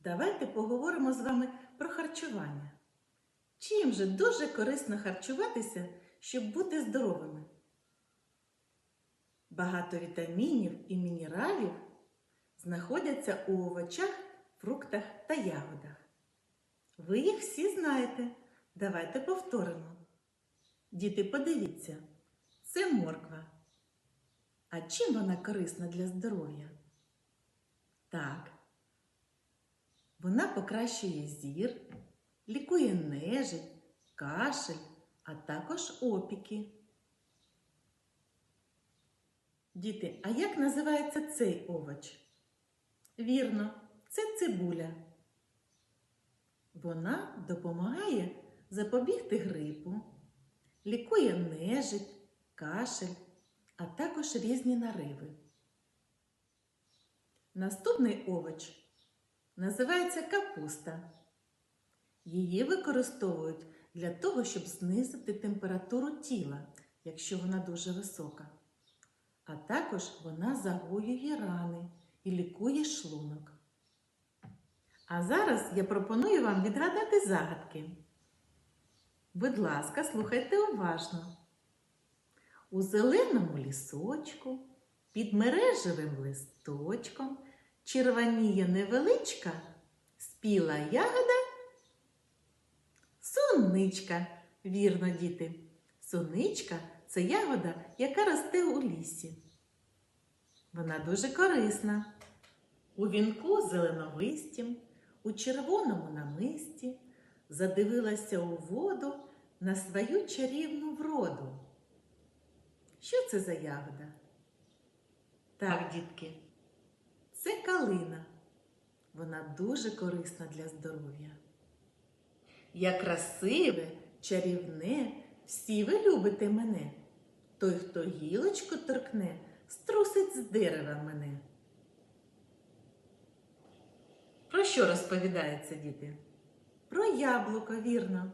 Давайте поговоримо з вами про харчування. Чим же дуже корисно харчуватися, щоб бути здоровими? Багато вітамінів і мінералів знаходяться у овочах, фруктах та ягодах. Ви їх всі знаєте. Давайте повторимо. Діти, подивіться, це морква. А чим вона корисна для здоров'я? Так. Вона покращує зір, лікує нежить, кашель, а також опіки. Діти, а як називається цей овоч? Вірно, це цибуля. Вона допомагає запобігти грипу, лікує нежить, кашель, а також різні нариви. Наступний овоч називається капуста. Її використовують для того, щоб знизити температуру тіла, якщо вона дуже висока. А також вона загоює рани і лікує шлунок. А зараз я пропоную вам відгадати загадки. Будь ласка, слухайте уважно. У зеленому лісочку, під мережевим листочком, червоніє невеличка, спіла ягода. Суничка, вірно, діти. Суничка це ягода, яка росте у лісі. Вона дуже корисна. У вінку зеленовистім, у червоному намисті задивилася у воду на свою чарівну вроду. Що це за ягода? Так, дітки, калина. Вона дуже корисна для здоров'я. Я красиве, чарівне, всі ви любите мене. Той, хто гілочку торкне, струсить з дерева мене. Про що розповідається, діти? Про яблуко, вірно.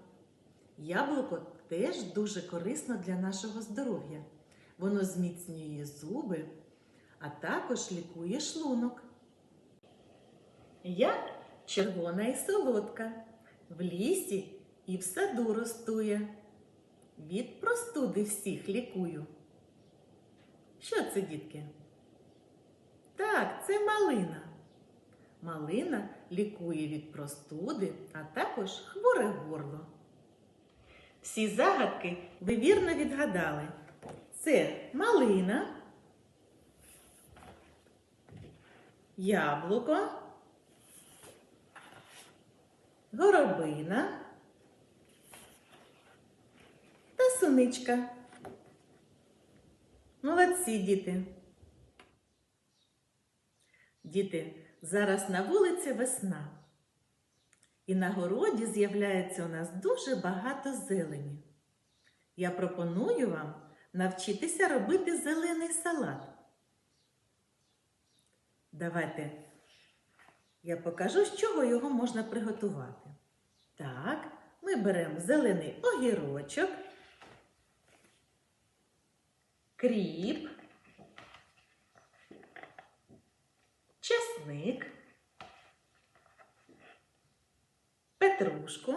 Яблуко теж дуже корисно для нашого здоров'я. Воно зміцнює зуби, а також лікує шлунок. Я червона і солодка, в лісі і в саду ростує. Від простуди всіх лікую. Що це, дітки? Так, це малина. Малина лікує від простуди, а також хворе горло. Всі загадки ви вірно відгадали. Це малина, яблуко, горобина та суничка. Молодці, діти. Діти, зараз на вулиці весна. І на городі з'являється у нас дуже багато зелені. Я пропоную вам навчитися робити зелений салат. Давайте я покажу, з чого його можна приготувати. Так, ми беремо зелений огірочок, кріп, чесник, петрушку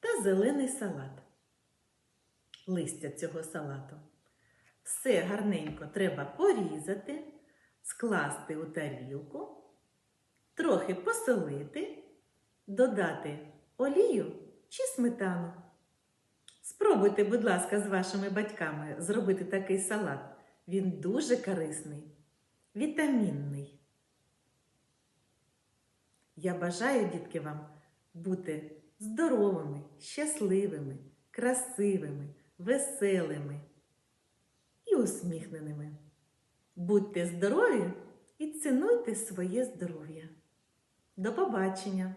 та зелений салат. Листя цього салату. Все гарненько треба порізати, скласти у тарілку, трохи посолити, додати олію чи сметану. Спробуйте, будь ласка, з вашими батьками зробити такий салат. Він дуже корисний, вітамінний. Я бажаю, дітки, вам бути здоровими, щасливими, красивими, веселими і усміхненими. Будьте здорові і цінуйте своє здоров'я. До побачення!